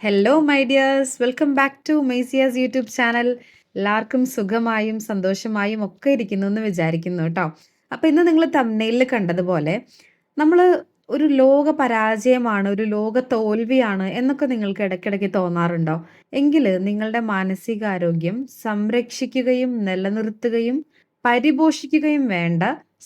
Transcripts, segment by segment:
Hello my dears welcome back to മേസിയാസ് YouTube channel എല്ലാവർക്കും സുഖമായും സന്തോഷമായും ഒക്കെ ഇരിക്കുന്നു എന്ന് വിചാരിക്കുന്നു കേട്ടോ. അപ്പോൾ ഇന്ന് നിങ്ങൾ തമ്മനയിൽ കണ്ടതുപോലെ നമ്മൾ ഒരു ലോക പരാജയമാണ് ഒരു ലോക തോൽവിയാണ് എന്നൊക്കെ നിങ്ങൾക്ക് ഇടയ്ക്കിടയ്ക്ക് തോന്നാറുണ്ടോ? എങ്കിൽ നിങ്ങളുടെ മാനസികാരോഗ്യം സംരക്ഷിക്കുകയും നിലനിർത്തുകയും പരിപോഷിക്കുകയും വേണ്ട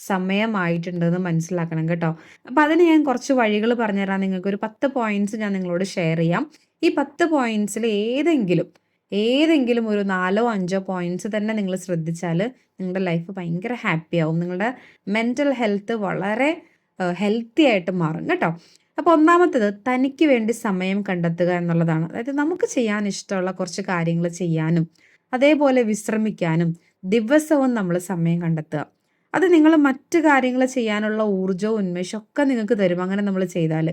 സമയമായിട്ടുണ്ടെന്ന് മനസ്സിലാക്കണം കേട്ടോ. അപ്പം അതിന് ഞാൻ കുറച്ച് വഴികൾ പറഞ്ഞുതരാം. നിങ്ങൾക്ക് ഒരു പത്ത് പോയിന്റ്സ് ഞാൻ നിങ്ങളോട് ഷെയർ ചെയ്യാം. ഈ പത്ത് പോയിന്റ്സിൽ ഏതെങ്കിലും ഏതെങ്കിലും ഒരു നാലോ അഞ്ചോ പോയിന്റ്സ് തന്നെ നിങ്ങൾ ശ്രദ്ധിച്ചാൽ നിങ്ങളുടെ ലൈഫ് ഭയങ്കര ഹാപ്പി ആവും. നിങ്ങളുടെ മെന്റൽ ഹെൽത്ത് വളരെ ഹെൽത്തി ആയിട്ട് മാറും കേട്ടോ. അപ്പോൾ ഒന്നാമത്തത് തനിക്ക് വേണ്ടി സമയം കണ്ടെത്തുക എന്നുള്ളതാണ്. അതായത് നമുക്ക് ചെയ്യാൻ ഇഷ്ടമുള്ള കുറച്ച് കാര്യങ്ങൾ ചെയ്യാനും അതേപോലെ വിശ്രമിക്കാനും ദിവസവും നമ്മൾ സമയം കണ്ടെത്തുക. അത് നിങ്ങൾ മറ്റു കാര്യങ്ങൾ ചെയ്യാനുള്ള ഊർജവും ഉന്മേഷവും ഒക്കെ നിങ്ങൾക്ക് തരും. അങ്ങനെ നമ്മൾ ചെയ്താൽ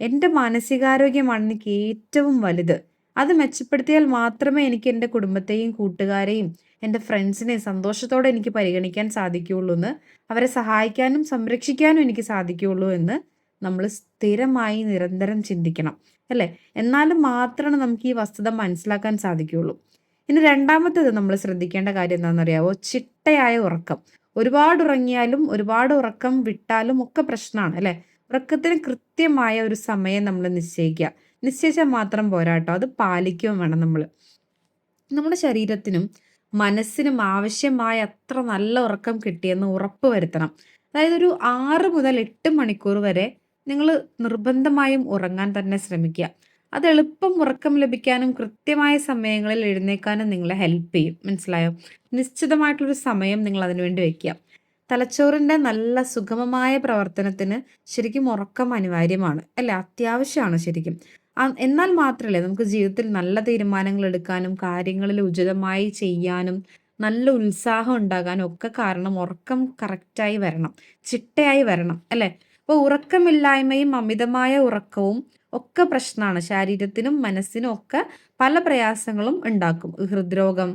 എന്റെ മാനസികാരോഗ്യമാണ് എനിക്ക് ഏറ്റവും വലുത്. അത് മെച്ചപ്പെടുത്തിയാൽ മാത്രമേ എനിക്ക് എന്റെ കുടുംബത്തെയും കൂട്ടുകാരെയും എന്റെ ഫ്രണ്ട്സിനെ സന്തോഷത്തോടെ എനിക്ക് പരിഗണിക്കാൻ സാധിക്കുകയുള്ളൂ എന്ന് അവരെ സഹായിക്കാനും സംരക്ഷിക്കാനും എനിക്ക് സാധിക്കുകയുള്ളൂ എന്ന് നമ്മൾ സ്ഥിരമായി നിരന്തരം ചിന്തിക്കണം അല്ലേ? എന്നാലും മാത്രമേ നമുക്ക് ഈ വസ്തുത മനസ്സിലാക്കാൻ സാധിക്കുകയുള്ളൂ. ഇനി രണ്ടാമത്തേത് നമ്മൾ ശ്രദ്ധിക്കേണ്ട കാര്യം എന്താണെന്നറിയാവോ? ചിട്ടയായ ഉറക്കം. ഒരുപാട് ഉറങ്ങിയാലും ഒരുപാട് ഉറക്കം വിട്ടാലും ഒക്കെ പ്രശ്നമാണ് അല്ലേ? ഉറക്കത്തിന് കൃത്യമായ ഒരു സമയം നമ്മൾ നിശ്ചയിക്കുക. നിശ്ചയിച്ചാൽ മാത്രം പോരാട്ടോ അത് പാലിക്കുകയും വേണം നമ്മൾ നമ്മുടെ ശരീരത്തിനും മനസ്സിനും ആവശ്യമായ അത്ര നല്ല ഉറക്കം കിട്ടിയെന്ന് ഉറപ്പ് വരുത്തണം. അതായത് ഒരു ആറ് മുതൽ എട്ട് മണിക്കൂർ വരെ നിങ്ങൾ നിർബന്ധമായും ഉറങ്ങാൻ തന്നെ ശ്രമിക്കുക. അത് എളുപ്പം ഉറക്കം ലഭിക്കാനും കൃത്യമായ സമയങ്ങളിൽ എഴുന്നേക്കാനും നിങ്ങളെ ഹെൽപ്പ് ചെയ്യും. മനസ്സിലായോ? നിശ്ചിതമായിട്ടുള്ളൊരു സമയം നിങ്ങൾ അതിനുവേണ്ടി വെക്കുക. തലച്ചോറിന്റെ നല്ല സുഗമമായ പ്രവർത്തനത്തിന് ശരിക്കും ഉറക്കം അനിവാര്യമാണ്. അല്ലെ? അത്യാവശ്യമാണ് ശരിക്കും. എന്നാൽ മാത്രമല്ലേ നമുക്ക് ജീവിതത്തിൽ നല്ല തീരുമാനങ്ങൾ എടുക്കാനും കാര്യങ്ങളിൽ ഉചിതമായി ചെയ്യാനും നല്ല ഉത്സാഹം ഉണ്ടാകാനും ഒക്കെ കാരണം ഉറക്കം കറക്റ്റായി വരണം. ചിട്ടയായി വരണം. അല്ലേ? അപ്പോൾ ഉറക്കമില്ലായ്മയും അമിതമായ ഉറക്കവും ഒക്കെ പ്രശ്നമാണ്. ശരീരത്തിനും മനസ്സിനും ഒക്കെ പല പ്രയാസങ്ങളും ഉണ്ടാക്കും. ഹൃദ്രോഗം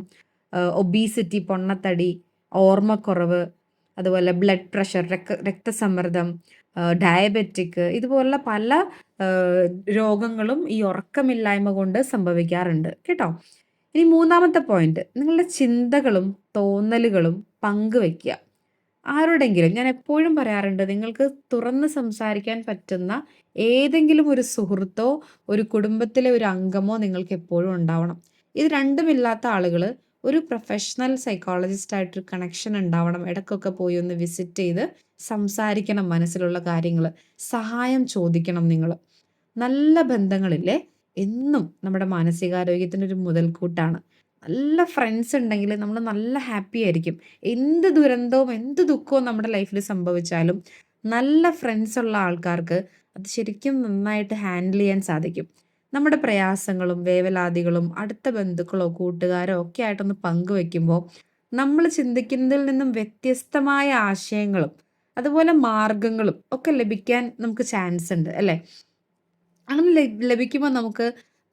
ഒബീസിറ്റി പൊണ്ണത്തടി ഓർമ്മക്കുറവ് അതുപോലെ ബ്ലഡ് പ്രഷർ രക്ത രക്തസമ്മർദ്ദം ഡയബറ്റിക് ഇതുപോലുള്ള പല രോഗങ്ങളും ഈ ഉറക്കമില്ലായ്മ കൊണ്ട് സംഭവിക്കാറുണ്ട്. കേട്ടോ? ഇനി മൂന്നാമത്തെ പോയിന്റ് നിങ്ങളുടെ ചിന്തകളും തോന്നലുകളും പങ്കുവെക്കുക ആരോടെങ്കിലും ഞാൻ എപ്പോഴും പറയാറുണ്ട് നിങ്ങൾക്ക് തുറന്ന് സംസാരിക്കാൻ പറ്റുന്ന ഏതെങ്കിലും ഒരു സുഹൃത്തോ ഒരു കുടുംബത്തിലെ ഒരു അംഗമോ നിങ്ങൾക്ക് എപ്പോഴും ഉണ്ടാവണം. ഇത് രണ്ടുമില്ലാത്ത ആളുകൾ ഒരു പ്രൊഫഷണൽ സൈക്കോളജിസ്റ്റ് ആയിട്ട് കണക്ഷൻ ഉണ്ടാവണം. ഇടയ്ക്കൊക്കെ പോയി ഒന്ന് വിസിറ്റ് ചെയ്ത് സംസാരിക്കണം മനസ്സിലുള്ള കാര്യങ്ങൾ. സഹായം ചോദിക്കണം നിങ്ങൾ. നല്ല ബന്ധങ്ങളില്ലേ? എന്നും നമ്മുടെ മാനസികാരോഗ്യത്തിന് ഒരു മുതൽക്കൂട്ടാണ്. നല്ല ഫ്രണ്ട്സ് ഉണ്ടെങ്കിൽ നമ്മൾ നല്ല ഹാപ്പി ആയിരിക്കും. എന്ത് ദുരന്തവും എന്ത് ദുഃഖവും നമ്മുടെ ലൈഫിൽ സംഭവിച്ചാലും നല്ല ഫ്രണ്ട്സ് ഉള്ള ആൾക്കാർക്ക് അത് ശരിക്കും നന്നായിട്ട് ഹാൻഡിൽ ചെയ്യാൻ സാധിക്കും. നമ്മുടെ പ്രയാസങ്ങളും വേവലാതികളും അടുത്ത ബന്ധുക്കളോ കൂട്ടുകാരോ ഒക്കെ ആയിട്ടൊന്ന് പങ്കുവെക്കുമ്പോൾ നമ്മൾ ചിന്തിക്കുന്നതിൽ നിന്നും വ്യത്യസ്തമായ ആശയങ്ങളും അതുപോലെ മാർഗങ്ങളും ഒക്കെ ലഭിക്കാൻ നമുക്ക് ചാൻസ് ഉണ്ട് അല്ലേ? അങ്ങനെ ലഭിക്കുമ്പോൾ നമുക്ക്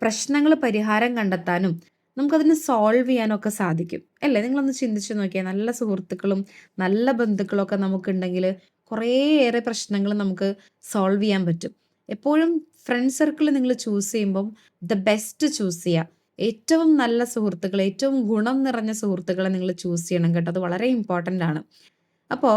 പ്രശ്നങ്ങൾ പരിഹാരം കണ്ടെത്താനും നമുക്കതിന് സോൾവ് ചെയ്യാനൊക്കെ സാധിക്കും അല്ലേ? നിങ്ങളൊന്ന് ചിന്തിച്ചു നോക്കിയാൽ നല്ല സുഹൃത്തുക്കളും നല്ല ബന്ധുക്കളും ഒക്കെ നമുക്കുണ്ടെങ്കിൽ കുറേയേറെ പ്രശ്നങ്ങൾ നമുക്ക് സോൾവ് ചെയ്യാൻ പറ്റും. എപ്പോഴും ഫ്രണ്ട് സർക്കിൾ നിങ്ങൾ ചൂസ് ചെയ്യുമ്പം ദ ബെസ്റ്റ് ചൂസ് ചെയ്യുക ഏറ്റവും നല്ല സുഹൃത്തുക്കൾ ഏറ്റവും ഗുണം നിറഞ്ഞ സുഹൃത്തുക്കളെ നിങ്ങൾ ചൂസ് ചെയ്യണം കേട്ടോ. അത് വളരെ ഇമ്പോർട്ടന്റ് ആണ്. അപ്പോൾ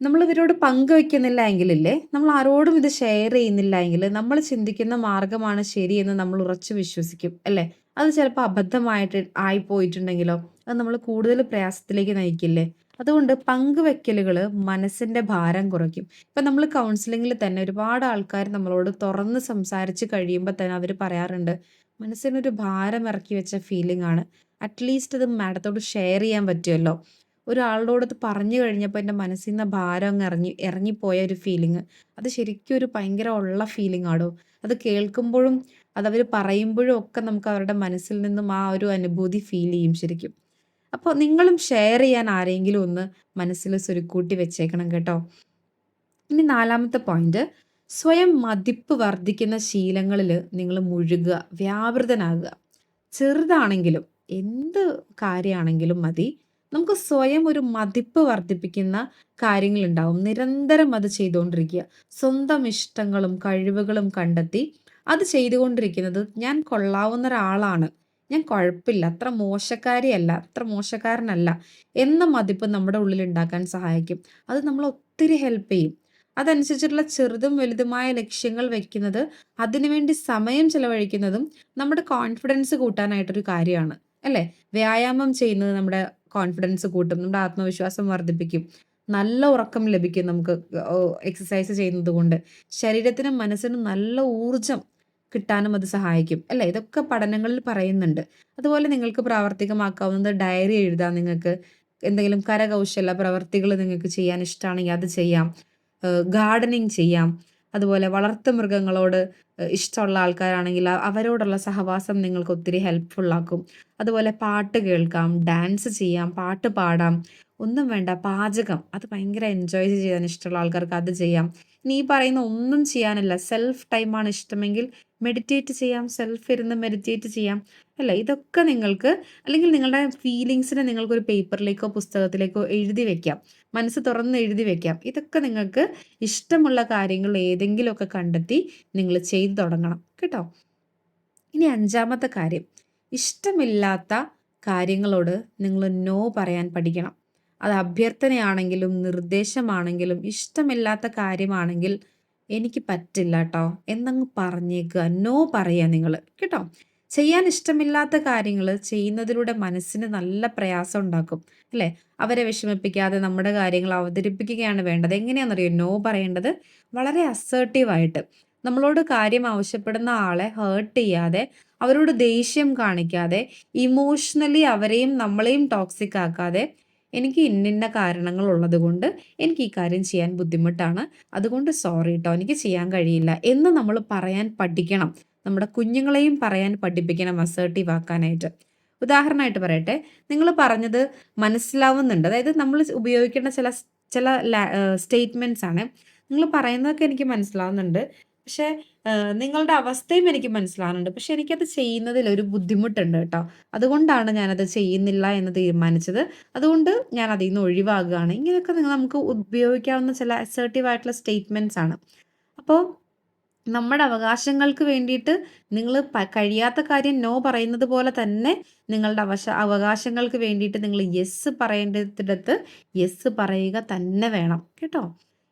നമ്മൾ ഇവരോട് പങ്കുവെക്കുന്നില്ല എങ്കിലില്ലേ നമ്മൾ ആരോടും ഇത് ഷെയർ ചെയ്യുന്നില്ല എങ്കിൽ നമ്മൾ ചിന്തിക്കുന്ന മാർഗമാണ് ശരിയെന്ന് നമ്മൾ ഉറച്ചു വിശ്വസിക്കും അല്ലേ? അത് ചിലപ്പോൾ അബദ്ധമായിട്ട് ആയിപ്പോയിട്ടുണ്ടെങ്കിലോ അത് നമ്മൾ കൂടുതൽ പ്രയാസത്തിലേക്ക് നയിക്കില്ലേ? അതുകൊണ്ട് പങ്കുവെക്കലുകൾ മനസ്സിന്റെ ഭാരം കുറയ്ക്കും. ഇപ്പം നമ്മൾ കൗൺസിലിങ്ങിൽ തന്നെ ഒരുപാട് ആൾക്കാർ നമ്മളോട് തുറന്ന് സംസാരിച്ച് കഴിയുമ്പോൾ തന്നെ അവർ പറയാറുണ്ട് മനസ്സിനൊരു ഭാരം ഇറക്കി വെച്ച ഫീലിംഗ് ആണ്. അറ്റ്ലീസ്റ്റ് അത് മാഡത്തോട് ഷെയർ ചെയ്യാൻ പറ്റുമല്ലോ. ഒരാളോട് അത് പറഞ്ഞു കഴിഞ്ഞപ്പോൾ എന്റെ മനസ്സിൽ നിന്ന് ഭാരം അങ്ങ് ഇറങ്ങി ഇറങ്ങിപ്പോയ ഒരു ഫീലിംഗ് അത് ശരിക്കും ഒരു ഭയങ്കര ഉള്ള ഫീലിംഗ് ആടോ. അത് കേൾക്കുമ്പോഴും അതവർ പറയുമ്പോഴും ഒക്കെ നമുക്ക് അവരുടെ മനസ്സിൽ നിന്നും ആ ഒരു അനുഭൂതി ഫീൽ ചെയ്യും ശരിക്കും. അപ്പോൾ നിങ്ങളും ഷെയർ ചെയ്യാൻ ആരെങ്കിലും ഒന്ന് മനസ്സിൽ സ്വരുക്കൂട്ടി വെച്ചേക്കണം കേട്ടോ. ഇനി നാലാമത്തെ പോയിന്റ് സ്വയം മതിപ്പ് വർദ്ധിക്കുന്ന ശീലങ്ങളിൽ നിങ്ങൾ മുഴുകുക വ്യാപൃതനാകുക. ചെറുതാണെങ്കിലും എന്ത് കാര്യമാണെങ്കിലും മതി. നമുക്ക് സ്വയം ഒരു മതിപ്പ് വർദ്ധിപ്പിക്കുന്ന കാര്യങ്ങളുണ്ടാവും നിരന്തരം അത് ചെയ്തുകൊണ്ടിരിക്കുക. സ്വന്തം ഇഷ്ടങ്ങളും കഴിവുകളും കണ്ടെത്തി അത് ചെയ്തുകൊണ്ടിരിക്കുന്നത് ഞാൻ കൊള്ളാവുന്ന ഒരാളാണ്. ഞാൻ കുഴപ്പമില്ല. അത്ര മോശക്കാരിയല്ല. അത്ര മോശക്കാരനല്ല എന്ന മതിപ്പ് നമ്മുടെ ഉള്ളിൽ ഉണ്ടാക്കാൻ സഹായിക്കും. അത് നമ്മൾ ഒത്തിരി ഹെൽപ്പ് ചെയ്യും. അതനുസരിച്ചിട്ടുള്ള ചെറുതും വലുതുമായ ലക്ഷ്യങ്ങൾ വെക്കുന്നത്, അതിനുവേണ്ടി സമയം ചെലവഴിക്കുന്നതും നമ്മുടെ കോൺഫിഡൻസ് കൂട്ടാനായിട്ടൊരു കാര്യമാണ്. അല്ലേ? വ്യായാമം ചെയ്യുന്നത് നമ്മുടെ കോൺഫിഡൻസ് കൂട്ടും. നമ്മുടെ ആത്മവിശ്വാസം വർദ്ധിപ്പിക്കും. നല്ല ഉറക്കം ലഭിക്കും നമുക്ക് എക്സസൈസ് ചെയ്യുന്നത് കൊണ്ട്. ശരീരത്തിനും മനസ്സിനും നല്ല ഊർജം കിട്ടാനും അത് സഹായിക്കും. അല്ലേ? ഇതൊക്കെ പഠനങ്ങളിൽ പറയുന്നുണ്ട്. അതുപോലെ നിങ്ങൾക്ക് പ്രാവർത്തികമാക്കാവുന്നത് ഡയറി എഴുതാം നിങ്ങൾക്ക്. എന്തെങ്കിലും കരകൗശല പ്രവർത്തികൾ നിങ്ങൾക്ക് ചെയ്യാൻ ഇഷ്ടമാണെങ്കിൽ അത് ചെയ്യാം. ഗാർഡനിങ് ചെയ്യാം. അതുപോലെ വളർത്തു മൃഗങ്ങളോട് ഇഷ്ടമുള്ള ആൾക്കാരാണെങ്കിൽ അവരോടുള്ള സഹവാസം നിങ്ങൾക്ക് ഒത്തിരി ഹെൽപ്ഫുൾ ആക്കും. അതുപോലെ പാട്ട് കേൾക്കാം, ഡാൻസ് ചെയ്യാം, പാട്ട് പാടാം. ഒന്നും വേണ്ട പാചകം അത് ഭയങ്കര എൻജോയ് ചെയ്യാൻ ഇഷ്ടമുള്ള ആൾക്കാർക്ക് അത് ചെയ്യാം. നീ പറയുന്ന ഒന്നും ചെയ്യാനല്ല സെൽഫ് ടൈമാണ് ഇഷ്ടമെങ്കിൽ മെഡിറ്റേറ്റ് ചെയ്യാം. സെൽഫ് ഇരുന്ന് മെഡിറ്റേറ്റ് ചെയ്യാം. അല്ല ഇതൊക്കെ നിങ്ങൾക്ക് അല്ലെങ്കിൽ നിങ്ങളുടെ ഫീലിങ്സിനെ നിങ്ങൾക്കൊരു പേപ്പറിലേക്കോ പുസ്തകത്തിലേക്കോ എഴുതി വെക്കാം. മനസ്സ് തുറന്ന് എഴുതി വെക്കാം. ഇതൊക്കെ നിങ്ങൾക്ക് ഇഷ്ടമുള്ള കാര്യങ്ങൾ ഏതെങ്കിലുമൊക്കെ കണ്ടെത്തി നിങ്ങൾ ചെയ്തു തുടങ്ങണം. കേട്ടോ? ഇനി അഞ്ചാമത്തെ കാര്യം ഇഷ്ടമില്ലാത്ത കാര്യങ്ങളോട് നിങ്ങൾ നോ പറയാൻ പഠിക്കണം. അത് അഭ്യർത്ഥനയാണെങ്കിലും നിർദ്ദേശമാണെങ്കിലും ഇഷ്ടമില്ലാത്ത കാര്യമാണെങ്കിൽ എനിക്ക് പറ്റില്ല കേട്ടോ എന്നങ്ങ് പറഞ്ഞേക്കുക. നോ പറയുക നിങ്ങൾ കേട്ടോ? ചെയ്യാൻ ഇഷ്ടമില്ലാത്ത കാര്യങ്ങൾ ചെയ്യുന്നതിലൂടെ മനസ്സിന് നല്ല പ്രയാസം ഉണ്ടാക്കും. അല്ലേ? അവരെ വിഷമിപ്പിക്കാതെ നമ്മുടെ കാര്യങ്ങൾ അവതരിപ്പിക്കുകയാണ് വേണ്ടത്. എങ്ങനെയാണെന്നറിയോ നോ പറയേണ്ടത്? വളരെ അസേർട്ടീവായിട്ട് നമ്മളോട് കാര്യം ആവശ്യപ്പെടുന്ന ആളെ ഹേർട്ട് ചെയ്യാതെ, അവരോട് ദേഷ്യം കാണിക്കാതെ, ഇമോഷണലി അവരെയും നമ്മളെയും ടോക്സിക് ആക്കാതെ, എനിക്ക് ഇന്നിന്ന കാരണങ്ങൾ ഉള്ളത് കൊണ്ട് എനിക്ക് ഈ കാര്യം ചെയ്യാൻ ബുദ്ധിമുട്ടാണ്. അതുകൊണ്ട് സോറി കേട്ടോ എനിക്ക് ചെയ്യാൻ കഴിയില്ല എന്ന് നമ്മൾ പറയാൻ പഠിക്കണം. നമ്മുടെ കുഞ്ഞുങ്ങളെയും പറയാൻ പഠിപ്പിക്കണം അസേർട്ടീവ് ആക്കാനായിട്ട്. ഉദാഹരണമായിട്ട് പറയട്ടെ. നിങ്ങൾ പറഞ്ഞത് മനസ്സിലാവുന്നുണ്ട്. അതായത് നമ്മൾ ഉപയോഗിക്കേണ്ട ചില ചില സ്റ്റേറ്റ്മെന്റ്സ് ആണ്. നിങ്ങൾ പറയുന്നതൊക്കെ എനിക്ക് മനസ്സിലാവുന്നുണ്ട്. പക്ഷേ നിങ്ങളുടെ അവസ്ഥയും എനിക്ക് മനസ്സിലാകുന്നുണ്ട് പക്ഷെ എനിക്കത് ചെയ്യുന്നതിൽ ഒരു ബുദ്ധിമുട്ടുണ്ട് കേട്ടോ അതുകൊണ്ടാണ് ഞാനത് ചെയ്യുന്നില്ല എന്ന് തീരുമാനിച്ചത്. അതുകൊണ്ട് ഞാൻ അതിൽ നിന്ന് ഒഴിവാകുകയാണ്. ഇങ്ങനെയൊക്കെ നിങ്ങൾ നമുക്ക് ഉപയോഗിക്കാവുന്ന ചില അസേർട്ടീവ് ആയിട്ടുള്ള സ്റ്റേറ്റ്മെന്റ്സ് ആണ്. അപ്പോൾ നമ്മുടെ അവകാശങ്ങൾക്ക് വേണ്ടിയിട്ട് നിങ്ങൾ കഴിയാത്ത കാര്യം നോ പറയുന്നത് പോലെ തന്നെ നിങ്ങളുടെ അവശ അവകാശങ്ങൾക്ക് വേണ്ടിയിട്ട് നിങ്ങൾ യെസ് പറയേണ്ടിടത്ത് യെസ് പറയുക തന്നെ വേണം. കേട്ടോ?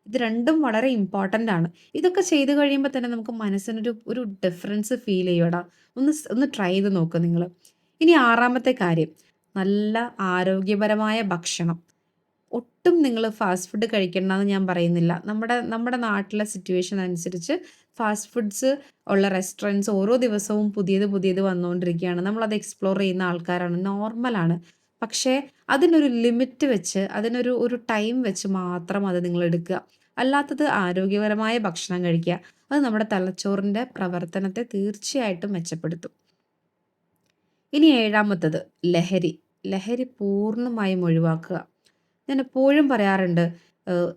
ഇത് രണ്ടും വളരെ ഇമ്പോർട്ടന്റ് ആണ്. ഇതൊക്കെ ചെയ്ത് കഴിയുമ്പോൾ തന്നെ നമുക്ക് മനസ്സിനൊരു ഒരു ഡിഫറൻസ് ഫീൽ ചെയ്യടാ ഒന്ന് ഒന്ന് ട്രൈ ചെയ്ത് നോക്കുക നിങ്ങൾ ഇനി ആറാമത്തെ കാര്യം നല്ല ആരോഗ്യപരമായ ഭക്ഷണം. ഒട്ടും നിങ്ങൾ ഫാസ്റ്റ് ഫുഡ് കഴിക്കണ്ടാന്ന് ഞാൻ പറയുന്നില്ല. നമ്മുടെ നമ്മുടെ നാട്ടിലെ സിറ്റുവേഷൻ അനുസരിച്ച് ഫാസ്റ്റ് ഫുഡ്സ് ഉള്ള റെസ്റ്റോറന്റ്സ് ഓരോ ദിവസവും പുതിയത് പുതിയത് വന്നുകൊണ്ടിരിക്കുകയാണ്. നമ്മളത് എക്സ്പ്ലോർ ചെയ്യുന്ന ആൾക്കാരാണ്. നോർമലാണ്. പക്ഷേ അതിനൊരു ലിമിറ്റ് വെച്ച് അതിനൊരു ഒരു ടൈം വെച്ച് മാത്രം അത് നിങ്ങൾ എടുക്കുക. അല്ലാത്തത് ആരോഗ്യപരമായ ഭക്ഷണം കഴിക്കുക. അത് നമ്മുടെ തലച്ചോറിന്റെ പ്രവർത്തനത്തെ തീർച്ചയായിട്ടും മെച്ചപ്പെടുത്തും. ഇനി ഏഴാമത്തത് ലഹരി. ലഹരി പൂർണമായും ഒഴിവാക്കുക. ഞാൻ എപ്പോഴും പറയാറുണ്ട്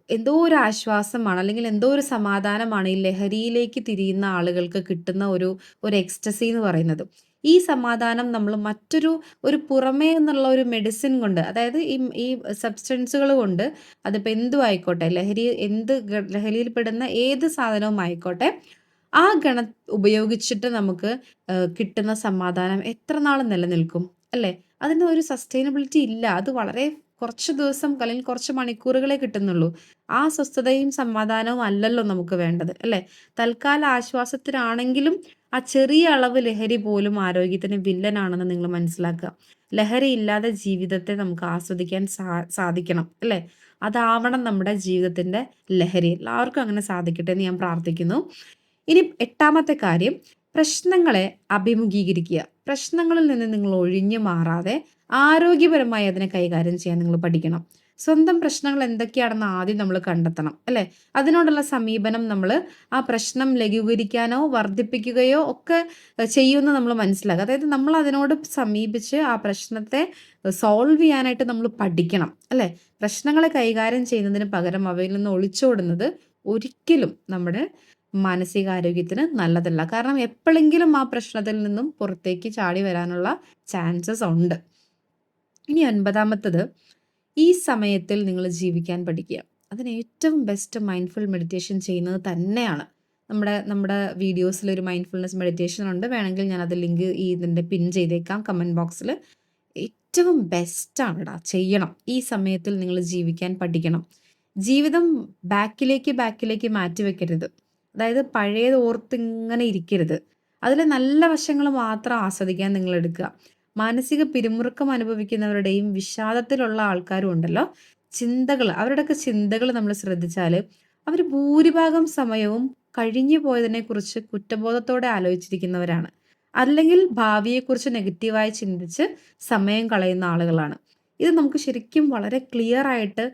എന്തോ ഒരു ആശ്വാസമാണ് അല്ലെങ്കിൽ എന്തോ ഒരു സമാധാനമാണ് ഈ ലഹരിയിലേക്ക് തിരിയുന്ന ആളുകൾക്ക് കിട്ടുന്ന ഒരു ഒരു എക്സ്റ്റസി എന്ന് പറയുന്നത്. ഈ സമാധാനം നമ്മൾ മറ്റൊരു ഒരു പുറമേ എന്നുള്ള ഒരു മെഡിസിൻ കൊണ്ട് അതായത് ഈ ഈ സബ്സ്റ്റൻസുകൾ കൊണ്ട് അതിപ്പോൾ എന്തും ആയിക്കോട്ടെ ലഹരി എന്ത് ലഹരിയിൽ പെടുന്ന ഏത് സാധനവും ആയിക്കോട്ടെ ആ ഗണ ഉപയോഗിച്ചിട്ട് നമുക്ക് കിട്ടുന്ന സമാധാനം എത്ര നാൾ നിലനിൽക്കും? അല്ലേ? അതിന് ഒരു സസ്റ്റൈനബിലിറ്റി ഇല്ല. അത് വളരെ കുറച്ച് ദിവസം അല്ലെങ്കിൽ കുറച്ച് മണിക്കൂറുകളെ കിട്ടുന്നുള്ളൂ. ആ സ്വസ്ഥതയും സമാധാനവും അല്ലല്ലോ നമുക്ക് വേണ്ടത്. അല്ലേ? തൽക്കാല ആശ്വാസത്തിനാണെങ്കിലും ആ ചെറിയ അളവ് ലഹരി പോലും ആരോഗ്യത്തിന് വില്ലനാണെന്ന് നിങ്ങൾ മനസ്സിലാക്കുക. ലഹരി ഇല്ലാതെ ജീവിതത്തെ നമുക്ക് ആസ്വദിക്കാൻ സാ സാധിക്കണം. അല്ലേ? അതാവണം നമ്മുടെ ജീവിതത്തിന്റെ ലഹരി. എല്ലാവർക്കും അങ്ങനെ സാധിക്കട്ടെ എന്ന് ഞാൻ പ്രാർത്ഥിക്കുന്നു. ഇനി എട്ടാമത്തെ കാര്യം പ്രശ്നങ്ങളെ അഭിമുഖീകരിക്കുക. പ്രശ്നങ്ങളിൽ നിന്ന് നിങ്ങൾ ഒഴിഞ്ഞു മാറാതെ ആരോഗ്യപരമായി അതിനെ കൈകാര്യം ചെയ്യാൻ നിങ്ങൾ പഠിക്കണം. സ്വന്തം പ്രശ്നങ്ങൾ എന്തൊക്കെയാണെന്ന് ആദ്യം നമ്മൾ കണ്ടെത്തണം. അല്ലേ? അതിനോടുള്ള സമീപനം നമ്മൾ ആ പ്രശ്നം ലഘൂകരിക്കാനോ വർദ്ധിപ്പിക്കുകയോ ഒക്കെ ചെയ്യുമെന്ന് നമ്മൾ മനസ്സിലാക്കുക. അതായത് നമ്മൾ അതിനോട് സമീപിച്ച് ആ പ്രശ്നത്തെ സോൾവ് ചെയ്യാനായിട്ട് നമ്മൾ പഠിക്കണം. അല്ലേ? പ്രശ്നങ്ങളെ കൈകാര്യം ചെയ്യുന്നതിന് പകരം അവയിൽ നിന്ന് ഒളിച്ചോടുന്നത് ഒരിക്കലും നമ്മുടെ മാനസികാരോഗ്യത്തിന് നല്ലതല്ല. കാരണം എപ്പോഴെങ്കിലും ആ പ്രശ്നത്തിൽ നിന്നും പുറത്തേക്ക് ചാടി വരാനുള്ള ചാൻസസ് ഉണ്ട്. ഇനി ഒൻപതാമത്തത് ഈ സമയത്തിൽ നിങ്ങൾ ജീവിക്കാൻ പഠിക്കുക. അതിന് ഏറ്റവും ബെസ്റ്റ് മൈൻഡ്ഫുൾ മെഡിറ്റേഷൻ ചെയ്യുന്നത് തന്നെയാണ്. നമ്മുടെ നമ്മുടെ വീഡിയോസിൽ ഒരു മൈൻഡ്ഫുൾനെസ് മെഡിറ്റേഷൻ ഉണ്ട്. വേണമെങ്കിൽ ഞാൻ അത് ലിങ്ക് ഈ ഇതിന്റെ പിൻ ചെയ്തേക്കാം. കമന്റ് ബോക്സിൽ ഏറ്റവും ബെസ്റ്റാണ് ചെയ്യണം. ഈ സമയത്തിൽ നിങ്ങൾ ജീവിക്കാൻ പഠിക്കണം. ജീവിതം ബാക്കിലേക്ക് ബാക്കിലേക്ക് മാറ്റി വെക്കരുത്. അതായത് പഴയത് ഓർത്ത് ഇങ്ങനെ ഇരിക്കരുത്. അതിലെ നല്ല വശങ്ങൾ മാത്രം ആസ്വദിക്കാൻ നിങ്ങൾ എടുക്കുക. മാനസിക പിരിമുറുക്കം അനുഭവിക്കുന്നവരുടെയും വിഷാദത്തിലുള്ള ആൾക്കാരും ഉണ്ടല്ലോ. ചിന്തകൾ അവരുടെയൊക്കെ ചിന്തകൾ നമ്മൾ ശ്രദ്ധിച്ചാൽ അവർ ഭൂരിഭാഗം സമയവും കഴിഞ്ഞു പോയതിനെക്കുറിച്ച് കുറ്റബോധത്തോടെ ആലോചിച്ചിരിക്കുന്നവരാണ്. അല്ലെങ്കിൽ ഭാവിയെക്കുറിച്ച് നെഗറ്റീവായി ചിന്തിച്ച് സമയം കളയുന്ന ആളുകളാണ്. ഇത് നമുക്ക് ശരിക്കും വളരെ ക്ലിയർ ആയിട്ട്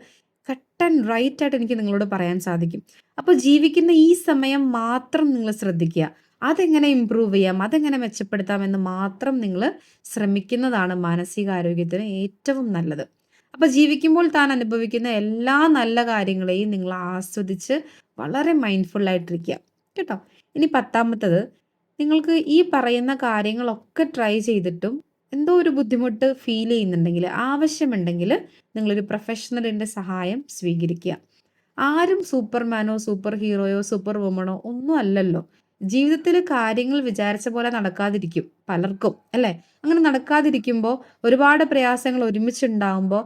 കട്ട് ആൻഡ് റൈറ്റ് ആയിട്ട് എനിക്ക് നിങ്ങളോട് പറയാൻ സാധിക്കും. അപ്പോൾ ജീവിക്കുന്ന ഈ സമയം മാത്രം നിങ്ങൾ ശ്രദ്ധിക്കുക. അതെങ്ങനെ ഇമ്പ്രൂവ് ചെയ്യാം? അതെങ്ങനെ മെച്ചപ്പെടുത്താം എന്ന് മാത്രം നിങ്ങൾ ശ്രമിക്കുന്നതാണ് മാനസികാരോഗ്യത്തിന് ഏറ്റവും നല്ലത്. അപ്പോൾ ജീവിക്കുമ്പോൾ താൻ അനുഭവിക്കുന്ന എല്ലാ നല്ല കാര്യങ്ങളെയും നിങ്ങൾ ആസ്വദിച്ച് വളരെ മൈൻഡ്ഫുൾ ആയിട്ടിരിക്കുക. കേട്ടോ? ഇനി പത്താമത്തത് നിങ്ങൾക്ക് ഈ പറയുന്ന കാര്യങ്ങളൊക്കെ ട്രൈ ചെയ്തിട്ടും എന്തോ ഒരു ബുദ്ധിമുട്ട് ഫീൽ ചെയ്യുന്നുണ്ടെങ്കിൽ ആവശ്യമുണ്ടെങ്കിൽ നിങ്ങളൊരു പ്രൊഫഷണലിന്റെ സഹായം സ്വീകരിക്കുക. ആരും സൂപ്പർമാനോ സൂപ്പർ ഹീറോയോ സൂപ്പർ വുമണോ ഒന്നും അല്ലല്ലോ. ജീവിതത്തിൽ കാര്യങ്ങൾ വിചാരിച്ച പോലെ നടക്കാതിരിക്കും പലർക്കും അല്ലേ? അങ്ങനെ നടക്കാതിരിക്കുമ്പോൾ ഒരുപാട് പ്രയാസങ്ങൾ ഒരുമിച്ചുണ്ടാകുമ്പോൾ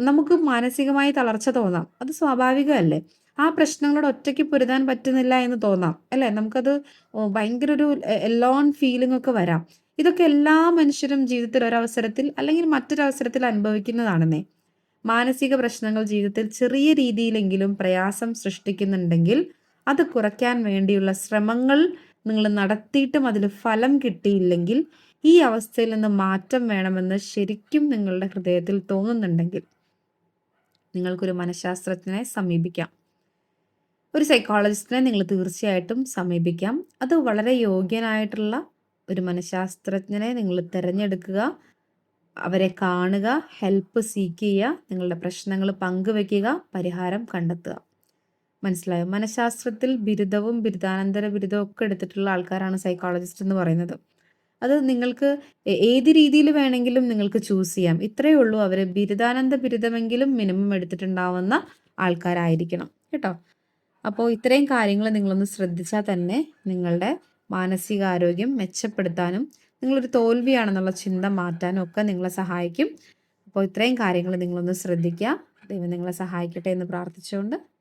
നമുക്ക് മാനസികമായി തളർച്ച തോന്നാം. അത് സ്വാഭാവികമല്ലേ? ആ പ്രശ്നങ്ങളോട് ഒറ്റയ്ക്ക് പൊരുതാൻ പറ്റുന്നില്ല എന്ന് തോന്നാം അല്ലേ? നമുക്കത് ഭയങ്കര ഒരു എലോൺ ഫീലിംഗ് ഒക്കെ വരാം. ഇതൊക്കെ എല്ലാ മനുഷ്യരും ജീവിതത്തിൽ ഒരവസരത്തിൽ അല്ലെങ്കിൽ മറ്റൊരവസരത്തിൽ അനുഭവിക്കുന്നതാണെന്നേ. മാനസിക പ്രശ്നങ്ങൾ ജീവിതത്തിൽ ചെറിയ രീതിയിലെങ്കിലും പ്രയാസം സൃഷ്ടിക്കുന്നുണ്ടെങ്കിൽ അത് കുറയ്ക്കാൻ വേണ്ടിയുള്ള ശ്രമങ്ങൾ നിങ്ങൾ നടത്തിയിട്ടും അതിൽ ഫലം കിട്ടിയില്ലെങ്കിൽ ഈ അവസ്ഥയിൽ നിന്ന് മാറ്റം വേണമെന്ന് ശരിക്കും നിങ്ങളുടെ ഹൃദയത്തിൽ തോന്നുന്നുണ്ടെങ്കിൽ നിങ്ങൾക്കൊരു മനഃശാസ്ത്രജ്ഞനെ സമീപിക്കാം. ഒരു സൈക്കോളജിസ്റ്റിനെ നിങ്ങൾ തീർച്ചയായിട്ടും സമീപിക്കാം. അത് വളരെ യോഗ്യനായിട്ടുള്ള ഒരു മനഃശാസ്ത്രജ്ഞനെ നിങ്ങൾ തിരഞ്ഞെടുക്കുക അവരെ കാണുക ഹെൽപ്പ് സീക്ക് ചെയ്യുക നിങ്ങളുടെ പ്രശ്നങ്ങൾ പങ്കുവെക്കുക പരിഹാരം കണ്ടെത്തുക. മനസ്സിലായോ? മനഃശാസ്ത്രത്തിൽ ബിരുദവും ബിരുദാനന്തര ബിരുദവും ഒക്കെ എടുത്തിട്ടുള്ള ആൾക്കാരാണ് സൈക്കോളജിസ്റ്റ് എന്ന് പറയുന്നത്. അത് നിങ്ങൾക്ക് ഏത് രീതിയിൽ വേണമെങ്കിലും നിങ്ങൾക്ക് ചൂസ് ചെയ്യാം. ഇത്രയേ ഉള്ളൂ. അവർ ബിരുദാനന്ദ ബിരുദമെങ്കിലും മിനിമം എടുത്തിട്ടുണ്ടാവുന്ന ആൾക്കാരായിരിക്കണം. കേട്ടോ? അപ്പോൾ ഇത്രയും കാര്യങ്ങൾ നിങ്ങളൊന്ന് ശ്രദ്ധിച്ചാൽ തന്നെ നിങ്ങളുടെ മാനസികാരോഗ്യം മെച്ചപ്പെടുത്താനും നിങ്ങളൊരു തോൽവിയാണെന്നുള്ള ചിന്ത മാറ്റാനും ഒക്കെ നിങ്ങളെ സഹായിക്കും. അപ്പോൾ ഇത്രയും കാര്യങ്ങൾ നിങ്ങളൊന്ന് ശ്രദ്ധിക്കുക. ദൈവം നിങ്ങളെ സഹായിക്കട്ടെ എന്ന് പ്രാർത്ഥിച്ചുകൊണ്ട്